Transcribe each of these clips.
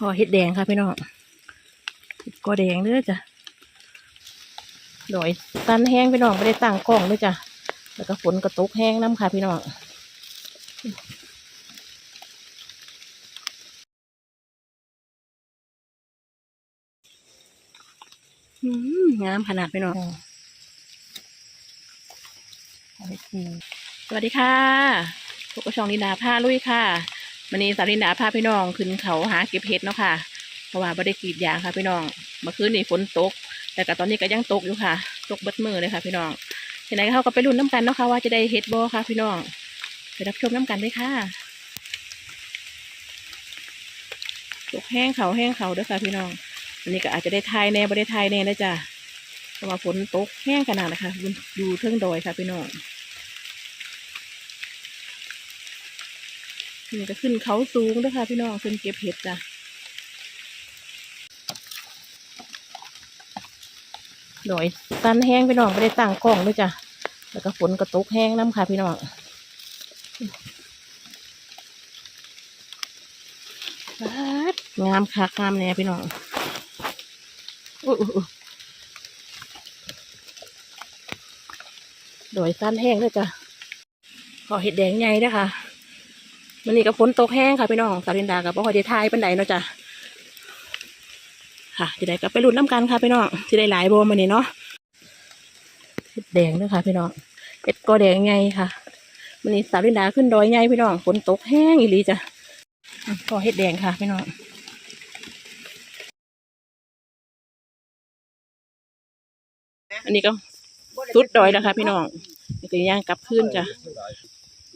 ห่อเห็ดแดงค่ะพี่น้องเห็ดกอแดงเด้อจ้ะดอยตันแห้งพี่น้องไม่ได้ตั้งกล้องด้วยจ้ะแล้วก็ฝนกระตกแห้งน้ำค่ะพี่น้องอืมงามขนาดพี่น้องสวัสดีค่ะพวกกระชองนิดาผ้าลุยค่ะ วันนี้สาวนิดาผ้าพี่น้องขึ้นเขาหาเก็บเห็ดเนาะค่ะ เพราะว่าไม่ได้กรีดยางค่ะพี่น้องเมื่อคืนนี้ฝนตก แต่ก็ตอนนี้ก็ยังตกอยู่ค่ะ ตกบิดมือเลยค่ะพี่น้องทีไหนเขาก็ไปลุ้นน้ำกันเนาะค่ะว่าจะได้เห็ดบ่ค่ะพี่น้องไปรับชมน้ำกันเลยค่ะ ตกแห้งเขาแห้งเขาด้วยค่ะพี่น้องอันนี้ก็อาจจะได้ทายแน่ไม่ได้ทายแน่นะจ้ะเพราะว่าฝนตกแห้งขนาดนะคะอยู่เทิงดอยค่ะพี่น้อง นี่ก็ขึ้นเขาสูงด้วยค่ะพี่น้องขึ้นเก็บเห็ดจ้ะดอยตันแห้งพี่น้องไม่ได้ตั้งกล้องด้วยจ้ะแล้วก็ฝนกระตกแห้งน้ำค่ะพี่น้องงามคักงามแน่พี่น้องโดอยตันแห้งด้วยจ้ะขอเห็ดแดงใหญ่ด้วยค่ะ วันนี้ก็ฝนตกแห้งค่ะพี่น้องสารินดากับพ่อคอยได้ทายเป็นไดเนาะจ้ะค่ะจะได้กลับไปรุ่นน้ำกันค่ะพี่น้องจะได้หลายโบมานี่เนาะเห็ดแดงด้วยค่ะพี่น้องเห็ดกอแดงไงค่ะวันนี้สาวินดาขึ้นดอยไงพี่น้องฝนตกแห้งอีหลีจ้ะก็เห็ดแดงค่ะพี่น้องอันนี้ก็สุดดอยแล้วค่ะพี่น้องนี่ก็ย่างกลับขึ้นจ้ะ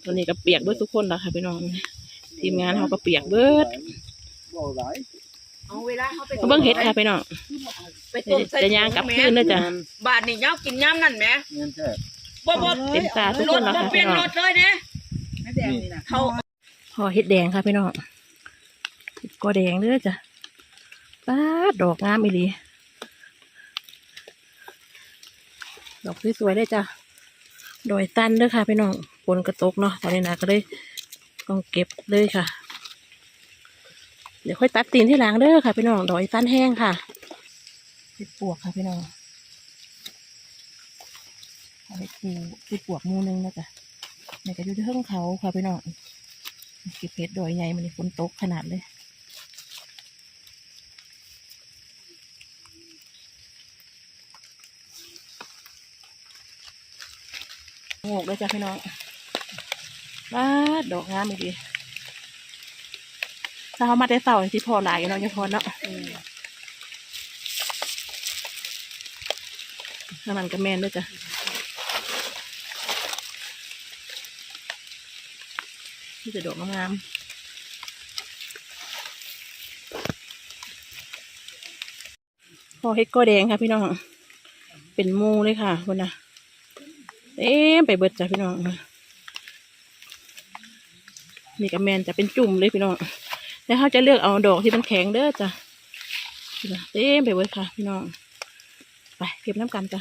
ตอนนี้ก็เปียกเบิดทุกคนแล้วค่ะพี่น้อง ทีมงานเขาก็เปียกเบิดเอาเวลาเขาไปมาเบิ้งเห็ดค่ะพี่น้องไปต้มใส่จะย่างกลับขึ้นนะจ๊ะบาทนี่ยาวกินย่ำนั่นแหมเงินแท้บ่บ่เต็มตาทุกรคถนแล้วบ่ค่ะเปลี่พี่ยนน้องรถเลยเนี่ยเขาห่อเห็ดแดงค่ะพี่น้องเห็ดกอแดงเด้อจ้ะป้าดดอกงามอีหลีดอกสวยๆเลยจ้ะดอยตันเด้อค่ะพี่น้อง ฝนกระตกเนาะตอนนี้นะก็เลยต้องเก็บเลยค่ะ เดี๋ยวค่อยตัดตีนที่หลังเด้อค่ะพี่น้องดอยตันแห้งค่ะเห็ดปวกค่ะพี่น้องเอาเห็ดปูเห็ดปวกมูนึงนะจ๊ะในกระยุ่เทิงเขาค่ะพี่น้องเก็บเห็ดดอยใหญ่มันฝนตกขนาดเลยโงกเลยจ้ะพี่น้อง ว้าดดอกงามอีกดีถ้าเขามาได้เสาที่พอหลายเนาะยังพอเนาะข้างนั้นก็แม่นด้วยจ้ะที่จะดอกงามๆพอเฮ็ดก็แดงค่ะพี่น้อง เป็นหมูเลยค่ะคนน่ะเต็มไปเบิดจ้ะพี่น้อง นี่กับแมนจะเป็นจุ่มเลยพี่น้องแล้วเขาจะเลือกเอาดอกที่มันแข็งเด้อจ้ะเต็มไปเบิดค่ะพี่น้อง ไปเก็บน้ำกันจ้ะ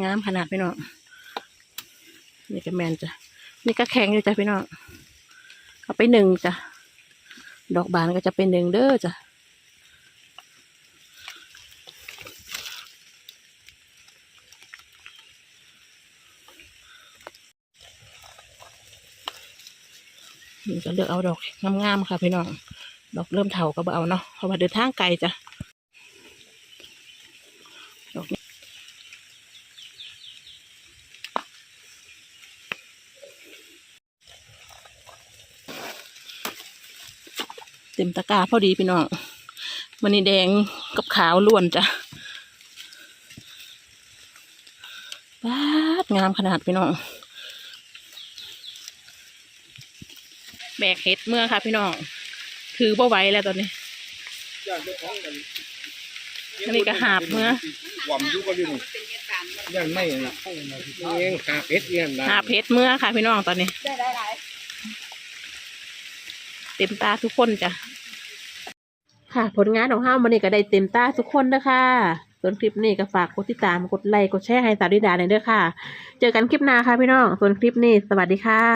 งามขนาดพี่น้องนี่กับแมนจ้ะนี่ก็แข็งอยู่จ้ะพี่น้องเอาไปหนึ่งจ้ะดอกบานก็จะเป็นหนึ่งเด้อจ้ะ นี่ก็เลือกเอาดอกงามๆค่ะพี่น้อง ดอกเริ่มเถาก็บเอาเนาะเพราะว่าเดินทางไกลจ้ะดอกนี้เต็มตะกร้าพอดีพี่น้องมันนี่แดงกับขาวล้วนจ้ะบ้างามขนาดพี่น้อง แบกเห็ดเมื่อค่ะพี่น้อง ถือบ่ไหวแล้วตอนนี้อันนี้ก็หาบเมื่อหวำยุบก็อยู่นี่ยังไม่นะเองหาเพชรเนี่ยนะหาบเห็ดเมื่อค่ะพี่น้องตอนนี้ได้ได้หลายเต็มตาทุกคนจ้ะค่ะ ผลงานของเฮามันนี่ก็ได้เต็มตาทุกคนเด้อค่ะส่วนคลิปนี้ก็ฝากกดติดตามกดไลค์กดแชร์ให้สาวดิดาหน่อยเด้อค่ะ เจอกันคลิปหน้าค่ะพี่น้องส่วนคลิปนี้สวัสดีค่ะ